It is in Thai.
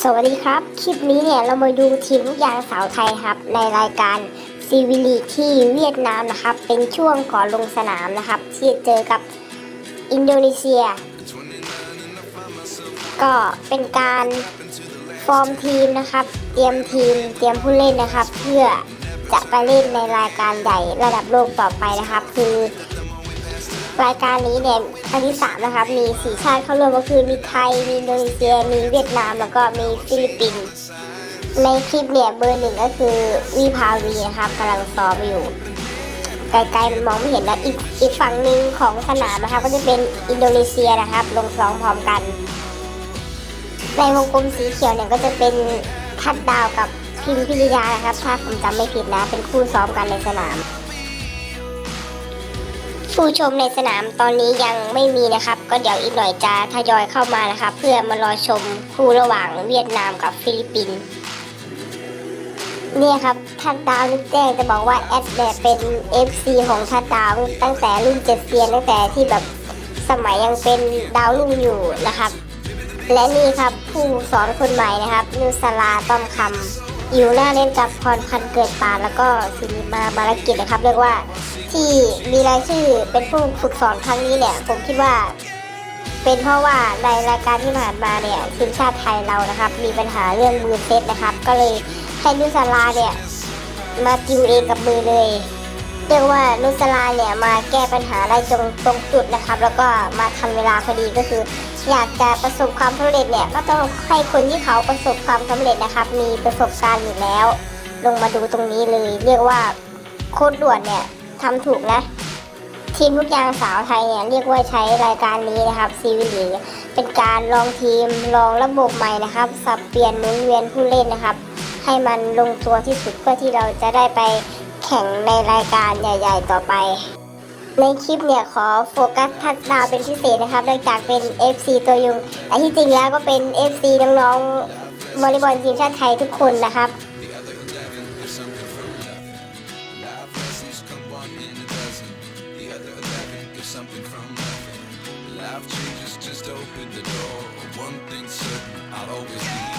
สวัสดีครับ คลิปนี้เนี่ยเรามาดูทีมลูกยางสาวไทยครับ ในรายการซีวิลีที่เวียดนามนะครับ เป็นช่วงก่อนลงสนามนะครับ ที่เจอกับอินโดนีเซีย ก็เป็นการฟอร์มทีมนะครับ เตรียมทีมเตรียมผู้เล่นนะครับ เพื่อจะไปเล่นในรายการใหญ่ระดับโลกต่อไปนะครับ คือ รายการนี้เนี่ยครั้งที่สามนะครับมีสี่ชาติเข้าร่วมก็คือมีไทย มีอินโดนีเซีย มีเวียดนาม แล้วก็มีฟิลิปปินส์ในคลิปเนี่ยเบอร์หนึ่งก็คือวิภาวีนะครับกำลังซ้อมอยู่ไกลๆมันมองไม่เห็นนะอีกอีกฝั่งหนึ่งของสนามนะครับ ก็จะเป็นอินโดนีเซียนะครับ ลงซ้อมพร้อมกัน ในวงกลมสีเขียวเนี่ยก็จะเป็นทัดดาวกับพิมพิริยานะครับ ถ้าผมจำไม่ผิดนะเป็นคู่ซ้อมกันในสนาม ผู้ชมในสนามตอนนี้ยังไม่มีนะครับ ก็เดี๋ยวอีกหน่อยจะทยอยเข้ามานะครับ เพื่อมารอชมคู่ระหว่างเวียดนามกับฟิลิปปินส์เนี่ยครับทัดดาวนึกแจ้งจะบอกว่าแอดเนี่ยเป็น FC ของทัดดาวตั้งแต่รุ่นเจ็ดเซียนตั้งแต่ที่แบบสมัยยังเป็นดาวรุ่งอยู่นะครับ และนี่ครับผู้สอนคนใหม่นะครับนุสลาต้อมคำอยู่หน้าเล่นกับพรพันเกิดปานแล้วก็สิริมาบารกิจนะครับ เรียกว่า ที่มีรายชื่อเป็นผู้ฝึกสอนครั้งนี้เนี่ย ผมคิดว่าเป็นเพราะว่าในรายการที่ผ่านมาเนี่ยทีมชาติไทยเรานะครับ มีปัญหาเรื่องมือเซตนะครับ ก็เลยให้นุสลาเนี่ยมาติวเองกับมือเลยเรียกว่านุสลาเนี่ยมาแก้ปัญหาได้ตรงตรงจุดนะครับ แล้วก็มาทันเวลาพอดีก็คือ อยากจะประสบความสำเร็จเนี่ยก็ต้องให้คนที่เขาประสบความสำเร็จนะครับ มีประสบการณ์อยู่แล้ว ลงมาดูตรงนี้เลย เรียกว่าโค้ดด่วนเนี่ย ทำถูกนะ ทีมลูกยางสาวไทยเนี่ยเรียกว่าใช้รายการนี้นะครับซีวิลีเป็นการลองทีมลองระบบใหม่นะครับ สับเปลี่ยนหมุนเวียนผู้เล่นนะครับ ให้มันลงตัวที่สุดเพื่อที่เราจะได้ไปแข่งในรายการใหญ่ ๆ ต่อไป ในคลิปเนี่ยขอโฟกัสทัดดาวเป็นพิเศษนะครับเนื่องจากเป็น FC ตัวยุงแต่ที่จริงแล้วก็เป็น FC น้องๆวอลเลย์บอลทีมชาติไทยทุกคนนะครับ something from nothing. Life changes, just open the door. One thing certain, I'll always